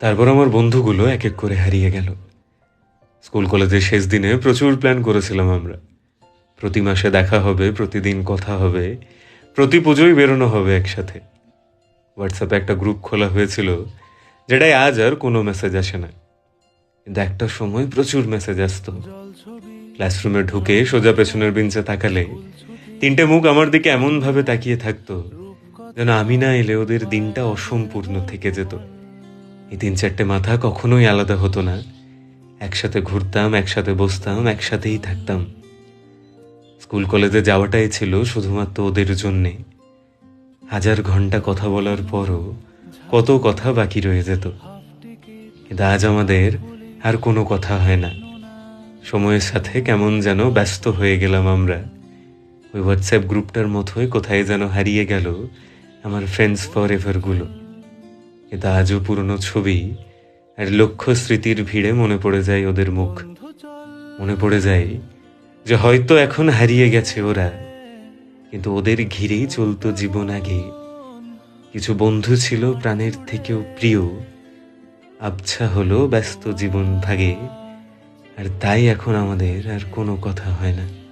তারপর আমার বন্ধুগুলো এক এক করে হারিয়ে গেল। স্কুল কলেজের শেষ দিনে প্রচুর প্ল্যান করেছিলাম আমরা। প্রতি মাসে দেখা হবে, প্রতিদিন কথা হবে, প্রতি পুজোই বেরোনো হবে একসাথে। হোয়াটসঅ্যাপে একটা গ্রুপ খোলা হয়েছিল যেটাই আজ আর কোনো মেসেজ আসে না। কিন্তু একটা সময় প্রচুর মেসেজ আসতো। ক্লাসরুমে ঢুকে সোজা পেছনের বেঞ্চে তাকালে তিনটে মুখ আমার দিকে এমনভাবে তাকিয়ে থাকতো যেন আমি না এলে ওদের দিনটা অসম্পূর্ণ থেকে যেত। এই তিন চারটে মাথা কখনোই আলাদা হতো না। একসাথে ঘুরতাম, একসাথে বসতাম, একসাথেই থাকতাম। স্কুল কলেজে যাওয়াটাই ছিল শুধুমাত্র ওদের জন্যে। হাজার ঘণ্টা কথা বলার পরও কত কথা বাকি রয়ে যেত। কিন্তু আজ আমাদের আর কোনো কথা হয় না। সময়ের সাথে কেমন যেন ব্যস্ত হয়ে গেলাম আমরা। ওই হোয়াটসঅ্যাপ গ্রুপটার মতোই কোথায় যেন হারিয়ে গেল আমার ফ্রেন্ডস ফর এভারগুলো কিন্তু আজও পুরনো ছবি আর লক্ষ্য স্মৃতির ভিড়ে মনে পড়ে যায় ওদের মুখ। মনে পড়ে যায় যে হয়তো এখন হারিয়ে গেছে ওরা। কিন্তু ওদের ঘিরেই চলতো জীবন আগে। কিছু বন্ধু ছিল প্রাণের থেকেও প্রিয়। আবছা হলো ব্যস্ত জীবন ভাগে। আর তাই এখন আমাদের আর কোনো কথা হয় না।